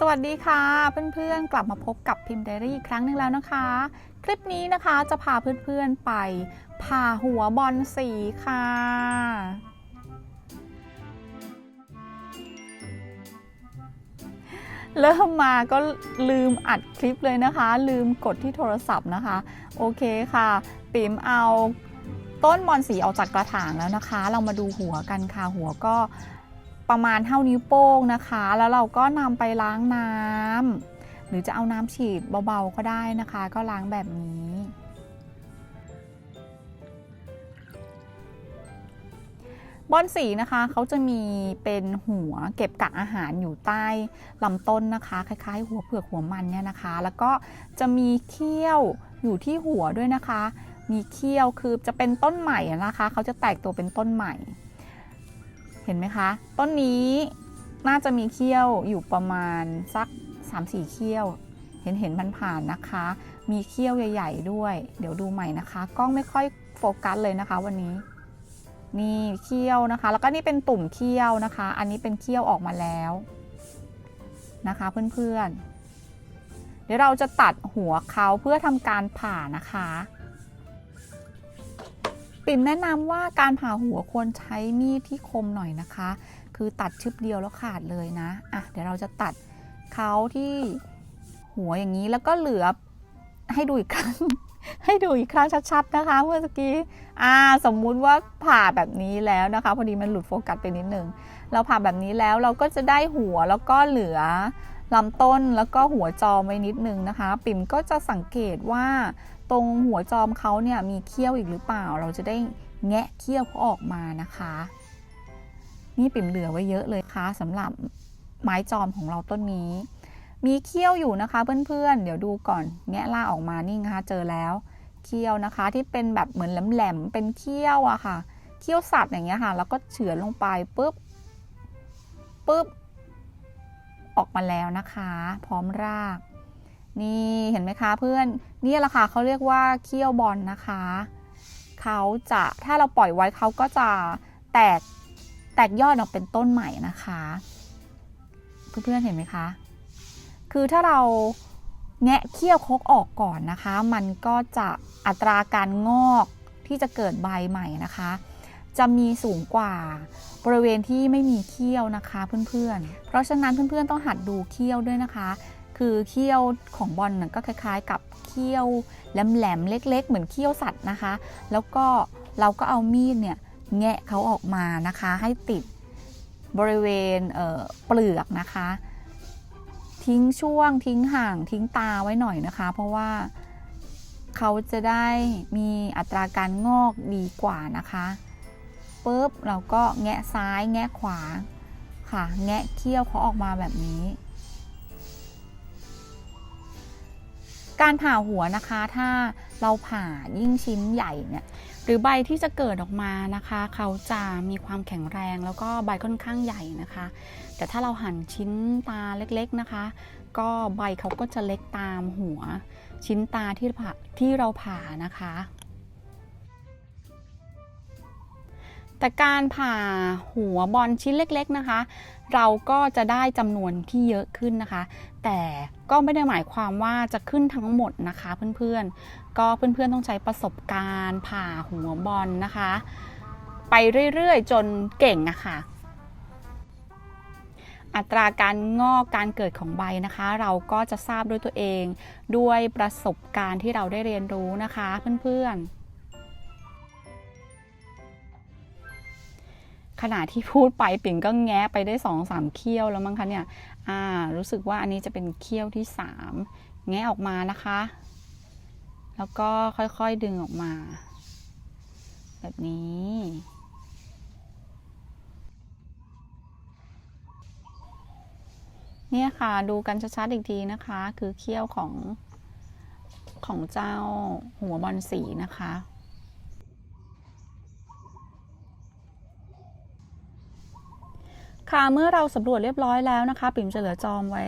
สวัสดีค่ะ เพื่อนๆ กลับมาพบกับพิมพ์ไดรี่อีกครั้งหนึ่งแล้วนะคะ คลิปนี้นะคะจะพาเพื่อนๆไปผ่าหัวบอลสีค่ะ เริ่มมาก็ลืมอัดคลิปเลยนะคะ ลืมกดที่โทรศัพท์นะคะ โอเคค่ะ ปิ๋มเอาต้นบอลสีออกจากกระถางแล้วนะคะ เรามาดูหัวกันค่ะหัวก็ ประมาณเท่านิ้วโป้งนะคะ แล้วเราก็นำไปล้างน้ำหรือจะเอาน้ำฉีดเบาๆก็ได้นะคะ ก็ล้างแบบนี้ บอนสีนะคะเขาจะมีเป็นหัวเก็บกักอาหารอยู่ใต้ลำต้นนะคะ คล้ายๆ หัวเผือกหัวมันเนี่ยนะคะ แล้วก็จะมีเขี้ยวอยู่ที่หัวด้วยนะคะ มีเขี้ยวคือจะเป็นต้นใหม่นะคะ เขาจะแตกตัวเป็นต้นใหม่ เห็นไหมคะ ต้นนี้น่าจะมีเขี้ยวอยู่ประมาณสัก 3-4 เขี้ยว เห็นเห็นมันผ่านนะคะ มีเขี้ยวใหญ่ๆด้วย เดี๋ยวดูใหม่นะคะ กล้องไม่ค่อยโฟกัสเลยนะคะวันนี้ นี่เขี้ยวนะคะ แล้วก็นี่เป็นตุ่มเขี้ยวนะคะ อันนี้เป็นเขี้ยวออกมาแล้วนะคะเพื่อนๆ เดี๋ยวเราจะตัดหัวเขาเพื่อทำการผ่านะคะ ปิ่มแนะนำว่าการผ่าหัวควรใช้มีดที่คมหน่อยนะคะ คือตัดชึบเดียวแล้วขาดเลยนะอะเดี๋ยวเราจะตัดเขาที่หัวอย่างนี้แล้วก็เหลือให้ดูอีกครั้ง ให้ดูอีกครั้งชัดๆนะคะ เมื่อกี้อ่าสมมุติว่าผ่าแบบนี้แล้วนะคะ พอดีมันหลุดโฟกัสไปนิดนึงเราผ่าแบบนี้แล้วเราก็จะได้หัวแล้วก็เหลือลำต้นแล้วก็หัวจอมไว้นิดนึงนะคะ ปิ่มก็จะสังเกตว่า ตรงหัวจอมเขาเนี่ยมีเขี้ยวอีกหรือเปล่า เราจะได้แงะเขี้ยวเขาออกมานะคะ นี่ปิ่มเหลือไว้เยอะเลยค่ะสำหรับไม้จอมของเราต้นนี้ มีเขี้ยวอยู่นะคะเพื่อนๆ เดี๋ยวดูก่อนแงะล่าออกมานี่นะคะเจอแล้วเขี้ยวนะคะที่เป็นแบบเหมือนแหลมๆเป็นเขี้ยวอะค่ะเขี้ยวสัตว์อย่างเงี้ยค่ะ แล้วก็เฉือนลงไปปุ๊บปุ๊บออกมาแล้วนะคะ พร้อมราก นี่เห็นไหมคะเพื่อนนี่แหละค่ะเขาเรียกว่าเขี้ยวบอลนะคะเขาจะถ้าเราปล่อยไว้เขาก็จะแตกแตกยอดออกเป็นต้นใหม่นะคะ เพื่อนๆเห็นไหมคะ คือถ้าเราแงะเขี้ยวคกออกก่อนนะคะ มันก็จะอัตราการงอกที่จะเกิดใบใหม่นะคะ จะมีสูงกว่าบริเวณที่ไม่มีเขี้ยวนะคะเพื่อนๆ เพราะฉะนั้นเพื่อนๆต้องหัดดูเขี้ยวด้วยนะคะ คือเขี้ยวของบอลน่ะก็คล้ายๆ กับเขี้ยวแหลมๆเล็ก ๆ เหมือนเขี้ยวสัตว์นะคะ แล้วก็เราก็เอามีดเนี่ยแงะเขาออกมานะคะ ให้ติดบริเวณเเปลือกนะคะ ทิ้งช่วงทิ้งห่างทิ้งตาไว้หน่อยนะคะ เพราะว่าเขาจะได้มีอัตราการงอกดีกว่านะคะปุ๊บเราก็แงะซ้ายแงะขวาค่ะ แงะเขี้ยวเขาออกมาแบบนี้ การผ่าหัวนะคะ ถ้าเราผ่ายิ่งชิ้นใหญ่เนี่ยหรือใบที่จะเกิดออกมานะคะ เขาจะมีความแข็งแรงแล้วก็ใบค่อนข้างใหญ่นะคะ แต่ถ้าเราหั่นชิ้นตาเล็กๆนะคะ ก็ใบเขาก็จะเล็กตามหัว ชิ้นตาที่ผ่าที่เราผ่านะคะ แต่การผ่าหัวบอลชิ้นเล็ก ๆนะคะ เราก็จะได้จำนวนที่เยอะขึ้นนะคะ แต่ก็ไม่ได้หมายความว่าจะขึ้นทั้งหมดนะคะเพื่อนๆ ก็เพื่อนๆต้องใช้ประสบการณ์ผ่าหัวบอลนะคะ ไปเรื่อยๆ จนเก่งนะคะอัตราการงอกการเกิดของใบนะคะ เราก็จะทราบด้วยตัวเอง ด้วยประสบการณ์ที่เราได้เรียนรู้นะคะเพื่อนๆ ขณะที่พูดไปปิ่งก็แง้ไปได้สองสามเคี้ยวแล้วมั้งคะเนี่ย อ่า รู้สึกว่าอันนี้จะเป็นเคี้ยวที่สามแง้ออกมานะคะ แล้วก็ค่อยๆดึงออกมา แบบนี้เนี่ยค่ะดูกันชัดๆอีกทีนะคะ คือเคี้ยวของของเจ้าหัวบอลสีนะคะ ค่ะเมื่อเราสำรวจเรียบร้อยแล้วนะคะ ปิ่มจะเหลือจอมไว้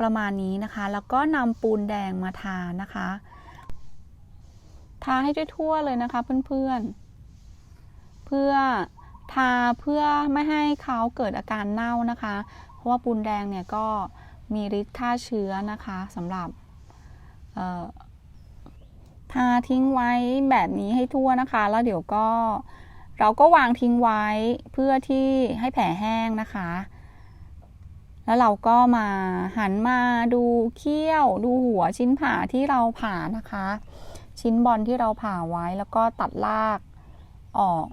ประมาณนี้นะคะ แล้วก็นำปูนแดงมาทานะคะ ทาให้ทั่วๆเลยนะคะเพื่อนๆ เพื่อทาเพื่อไม่ให้เขาเกิดอาการเน่านะคะ เพราะว่าปูนแดงเนี่ยก็มีฤทธิ์ฆ่าเชื้อนะคะสำหรับทาทิ้งไว้แบบนี้ให้ทั่วนะคะ แล้วเดี๋ยวก็ เราก็วางทิ้งไว้เพื่อที่ให้แผลแห้งนะคะ แล้วเราก็มาหันมาดูเขี้ยว ดูหัวชิ้นผ่าที่เราผ่านะคะ ชิ้นบอลที่เราผ่าไว้แล้วก็ตัดลากออก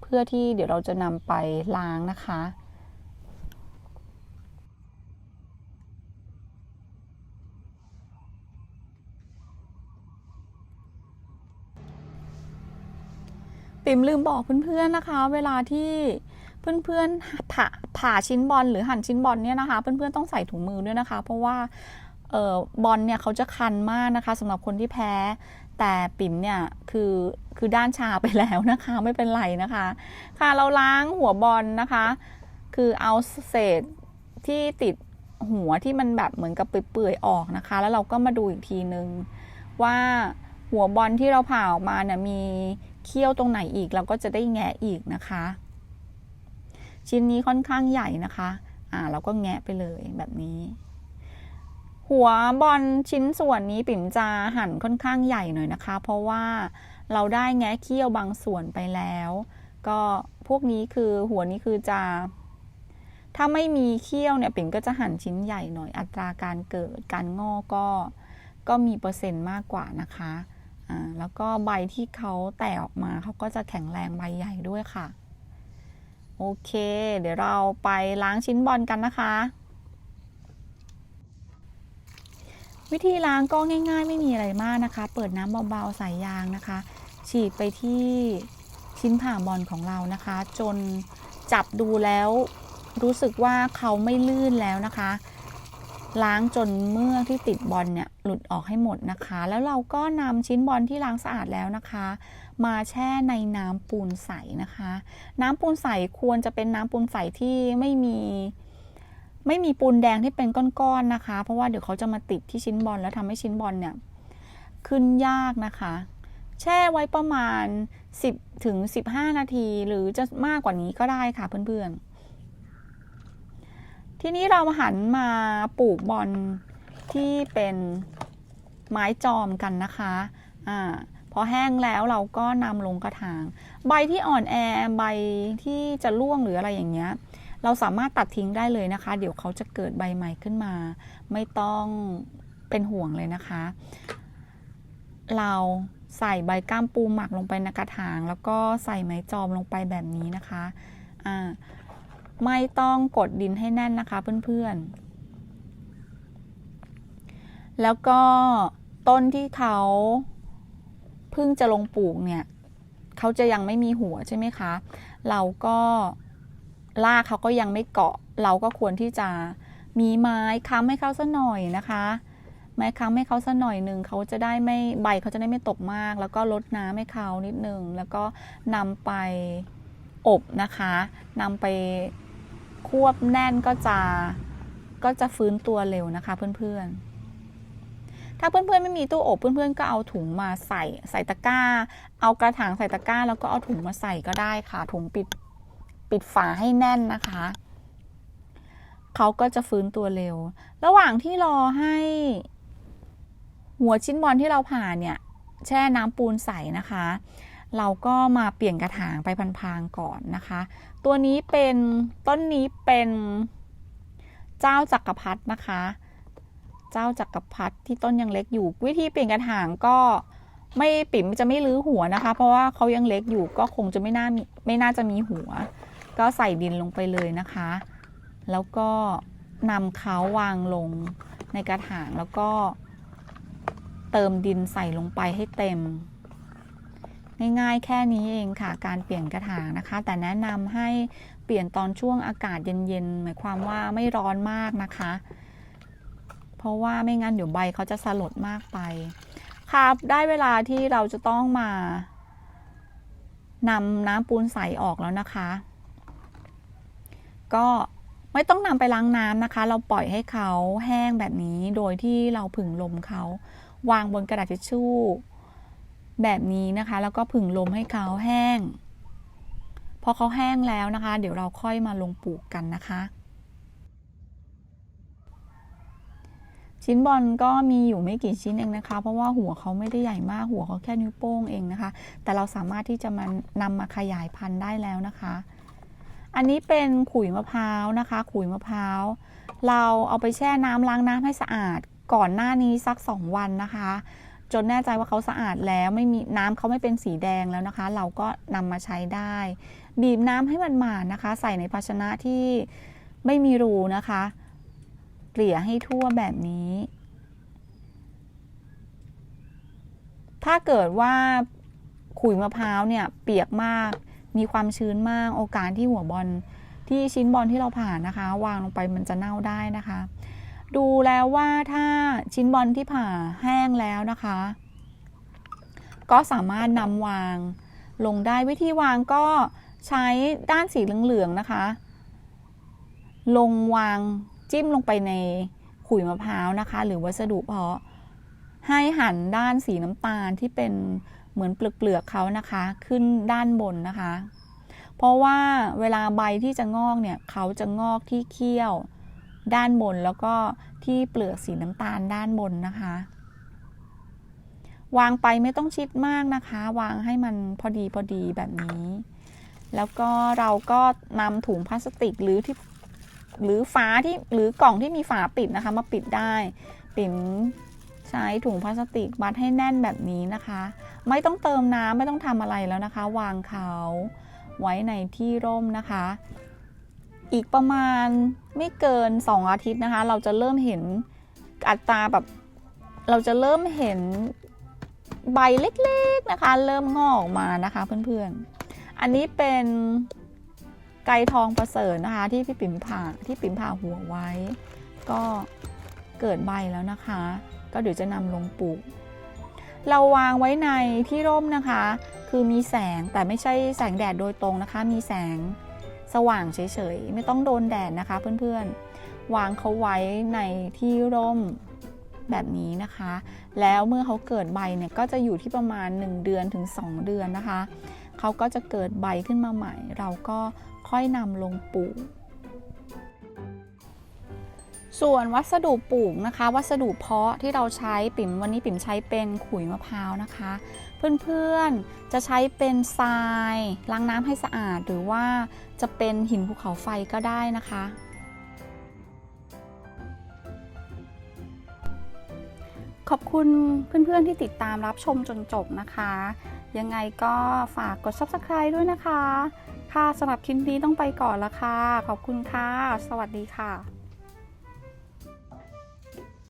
เพื่อที่เดี๋ยวเราจะนำไปล้างนะคะ ปิ่มลืมบอกเพื่อนๆนะคะ เวลาที่เพื่อนๆผ่าผ่าชิ้นบอลหรือหั่นชิ้นบอลเนี่ยนะคะ เพื่อนๆต้องใส่ถุงมือด้วยนะคะ เพราะว่าเออบอลเนี่ยเขาจะคันมากนะคะสำหรับคนที่แพ้ แต่ปิ่มเนี่ยคือคือด้านชาไปแล้วนะคะไม่เป็นไรนะคะ ค่ะเราล้างหัวบอลนะคะ คือเอาเศษที่ติดหัวที่มันแบบเหมือนกับเปื่อยๆออกนะคะ แล้วเราก็มาดูอีกทีนึงว่าหัวบอลที่เราผ่าออกมาเนี่ยมี เขี้ยวตรงไหนอีกเราก็จะได้แงะอีกนะคะ ชิ้นนี้ค่อนข้างใหญ่นะคะ อ่าเราก็แงะไปเลยแบบนี้ หัวบอลชิ้นส่วนนี้ปิ่มจะหั่นค่อนข้างใหญ่หน่อยนะคะ เพราะว่าเราได้แงะเขี้ยวบางส่วนไปแล้ว ก็พวกนี้คือหัวนี้คือจะ ถ้าไม่มีเขี้ยวเนี่ยปิ่มก็จะหั่นชิ้นใหญ่หน่อยอัตราการเกิดการงอกก็ก็มีเปอร์เซ็นต์มากกว่านะคะ อ่าแล้วก็ใบที่เขาแตกออกมาเขาก็จะแข็งแรงใบใหญ่ด้วยค่ะ โอเค เดี๋ยวเราไปล้างชิ้นบอลกันนะคะ วิธีล้างก็ง่ายๆ ไม่มีอะไรมากนะคะ เปิดน้ำเบาๆสายยางนะคะ ฉีดไปที่ชิ้นผ่าบอลของเรานะคะ จนจับดูแล้วรู้สึกว่าเขาไม่ลื่นแล้วนะคะ ล้างจนเมื่อที่ติดบอลเนี่ยหลุดออกให้หมดนะคะ แล้วเราก็นำชิ้นบอลที่ล้างสะอาดแล้วนะคะ มาแช่ในน้ำปูนใสนะคะ น้ำปูนใสควรจะเป็นน้ำปูนใสที่ไม่มีไม่มีปูนแดงที่เป็นก้อนๆนะคะ เพราะว่าเดี๋ยวเขาจะมาติดที่ชิ้นบอลแล้วทำให้ชิ้นบอลเนี่ยขึ้นยากนะคะ แช่ไว้ประมาณ 10ถึง15 นาที หรือจะมากกว่านี้ก็ได้ค่ะเพื่อนๆ ทีนี้เรามาหันมาปลูกบอลที่เป็นไม้จอมกันนะคะอ่าพอแห้งแล้วเราก็นำลงกระถาง ใบที่อ่อนแอใบที่จะร่วงหรืออะไรอย่างเงี้ย เราสามารถตัดทิ้งได้เลยนะคะ เดี๋ยวเขาจะเกิดใบใหม่ขึ้นมา ไม่ต้องเป็นห่วงเลยนะคะ เราใส่ใบก้ามปูหมักลงไปในกระถาง แล้วก็ใส่ไม้จอมลงไปแบบนี้นะคะอ่า ไม่ต้องกดดินให้แน่นนะคะเพื่อนๆ แล้วก็ต้นที่เขาเพิ่งจะลงปลูกเนี่ยเขาจะยังไม่มีหัวใช่ไหมคะ เราก็รากเขาก็ยังไม่เกาะ เราก็ควรที่จะมีไม้ค้ำให้เขาสักหน่อยนะคะไม้ค้ำให้เขาสักหน่อยหนึ่งเขาจะได้ไม่ใบเขาจะได้ไม่ตกมาก แล้วก็ลดน้ำให้เขานิดนึงแล้วก็นำไปอบนะคะนำไป ควบแน่นก็จะก็จะฟื้นตัวเร็วนะคะเพื่อนๆ ถ้าเพื่อนๆไม่มีตู้อบเพื่อนๆ ก็เอาถุงมาใส่ใส่ตะกร้า เอากระถางใส่ตะกร้า แล้วก็เอาถุงมาใส่ก็ได้ค่ะ ถุงปิดปิดฝาให้แน่นนะคะเขาก็จะฟื้นตัวเร็ว ระหว่างที่รอให้ หัวชิ้นบอลที่เราผ่าเนี่ย แช่น้ำปูนใส่นะคะ เราก็มาเปลี่ยนกระถางไปพังๆก่อนนะคะ ตัวนี้เป็นต้นนี้เป็นเจ้าจักรพรรดินะคะ เจ้าจักรพรรดิที่ต้นยังเล็กอยู่ วิธีเปลี่ยนกระถางก็ไม่ปิ่มจะไม่รื้อหัวนะคะ เพราะว่าเขายังเล็กอยู่ก็คงจะไม่น่าไม่น่าจะมีหัว ก็ใส่ดินลงไปเลยนะคะ แล้วก็นำเขาวางลงในกระถางแล้วก็เติมดินใส่ลงไปให้เต็ม ง่ายๆ แค่นี้เองค่ะ การเปลี่ยนกระถางนะคะ แต่แนะนำให้เปลี่ยนตอนช่วงอากาศเย็นๆ หมายความว่าไม่ร้อนมากนะคะ เพราะว่าไม่งั้นเดี๋ยวใบเขาจะสลดมากไปครับได้เวลาที่เราจะต้องมานำน้ำปูนใสออกแล้วนะคะ ก็ไม่ต้องนำไปล้างน้ำนะคะ เราปล่อยให้เขาแห้งแบบนี้โดยที่เราผึ่งลมเขา วางบนกระดาษทิชชู่ แบบนี้นะคะ แล้วก็ผึ่งลมให้เขาแห้ง พอเขาแห้งแล้วนะคะ เดี๋ยวเราค่อยมาลงปลูกกันนะคะ ชิ้นบอลก็มีอยู่ไม่กี่ชิ้นเองนะคะ เพราะว่าหัวเขาไม่ได้ใหญ่มากหัวเขาแค่นิ้วโป้งเองนะคะ แต่เราสามารถที่จะมานำมาขยายพันธุ์ได้แล้วนะคะ อันนี้เป็นขุยมะพร้าวนะคะ ขุยมะพร้าวเราเอาไปแช่น้ำล้างน้ำให้สะอาดก่อนหน้านี้สัก 2 วันนะคะ จนแน่ใจว่าเขาสะอาดแล้วไม่มีน้ำเขาไม่เป็นสีแดงแล้วนะคะ เราก็นำมาใช้ได้ บีบน้ำให้มันหมาดนะคะ ใส่ในภาชนะที่ไม่มีรูนะคะเกลี่ยให้ทั่วแบบนี้ ถ้าเกิดว่าขุยมะพร้าวเนี่ยเปียกมากมีความชื้นมากโอกาสที่หัวบอลที่ชิ้นบอลที่เราผ่านนะคะ วางลงไปมันจะเน่าได้นะคะ ดูแล้วว่าถ้าชิ้นบอลที่ผ่าแห้งแล้วนะคะ ก็สามารถนำวางลงได้วิธีวางก็ใช้ด้านสีเหลืองๆนะคะ ลงวางจิ้มลงไปในขุยมะพร้าวนะคะ หรือวัสดุเพาะให้หันด้านสีน้ำตาลที่เป็นเหมือนเปลือกๆเขานะคะ ขึ้นด้านบนนะคะ เพราะว่าเวลาใบที่จะงอกเนี่ยเขาจะงอกที่เขี้ยว ด้านบนแล้วก็ที่เปลือกสีน้ำตาลด้านบนนะคะ วางไปไม่ต้องชิดมากนะคะ วางให้มันพอดีพอดีแบบนี้ แล้วก็เราก็นำถุงพลาสติกหรือที่หรือฝาที่หรือกล่องที่มีฝาปิดนะคะ มาปิดได้ปิ่มใช้ถุงพลาสติกมัดให้แน่นแบบนี้นะคะ ไม่ต้องเติมน้ำไม่ต้องทำอะไรแล้วนะคะ วางเขาไว้ในที่ร่มนะคะ อีกประมาณไม่เกิน 2 อาทิตย์นะคะ เราจะเริ่มเห็นอัตราแบบเราจะเริ่มเห็นใบเล็กๆนะคะ เริ่มงอกออกมานะคะเพื่อนๆ อันนี้เป็นไก่ทองประเสริฐนะคะ ที่พี่ปิ่มผ่าที่ปิ่มผ่าหัวไว้ ก็เกิดใบแล้วนะคะ ก็เดี๋ยวจะนำลงปลูก เราวางไว้ในที่ร่มนะคะ คือมีแสงแต่ไม่ใช่แสงแดดโดยตรงนะคะ มีแสง สว่างเฉยๆ ไม่ต้องโดนแดดนะคะเพื่อนๆ วางเขาไว้ในที่ร่มแบบนี้นะคะ แล้วเมื่อเขาเกิดใบเนี่ยก็จะอยู่ที่ประมาณ 1 เดือนถึง 2 เดือนนะคะ เขาก็จะเกิดใบขึ้นมาใหม่ เราก็ค่อยนำลงปลูก ส่วนวัสดุปลูกนะคะ วัสดุเพาะที่เราใช้ปิ่มวันนี้ปิ่มใช้เป็นขุยมะพร้าวนะคะ เพื่อนๆ จะใช้เป็นทรายล้างน้ำให้สะอาด หรือว่าจะเป็นหินภูเขาไฟก็ได้นะคะ ขอบคุณเพื่อนๆที่ติดตามรับชมจนจบนะคะ ยังไงก็ฝากกด subscribe ด้วยนะคะ ค่ะสำหรับคลิปนี้ต้องไปก่อนละค่ะ ขอบคุณค่ะ สวัสดีค่ะ